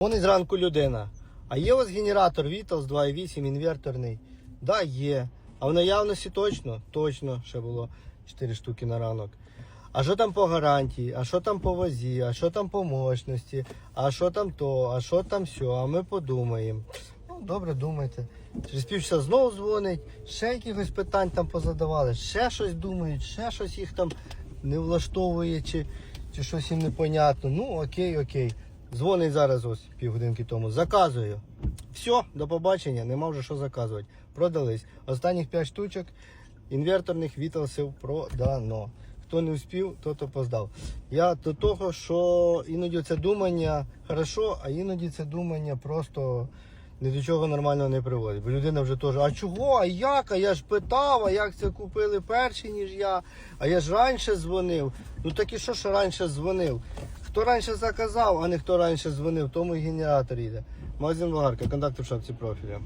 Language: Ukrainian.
Вони зранку людина. А є у вас генератор Vitals 2.8 інверторний? Да, є. А в наявності точно? Точно ще було 4 штуки на ранок. А що там по гарантії, а що там по вазі, а що там по мощності, а що там то, а що там все, а ми подумаємо. Ну, добре, думайте. Через півчаса знову дзвонить, ще якихось питань там позадавали, ще щось думають, ще щось їх там не влаштовує, чи, чи щось їм непонятно. Ну, окей, окей. Дзвонить зараз ось півгодинки тому. Заказую. Все, до побачення, нема вже що заказувати. Продались. Останніх 5 штучок інверторних віталсів продано. Хто не успів, тот опоздав. Я до того, що іноді це думання хорошо, а іноді це думання просто ні до чого нормального не приводить. Бо людина вже теж, а чого, а як? А я ж питав, а як це купили перші, ніж я, а я ж раніше дзвонив. Ну так і що ж раніше дзвонив? Хто раніше заказав, а не хто раніше дзвонив, тому і генератор йде. Магазин Вагарка, контакти в шапці профіля.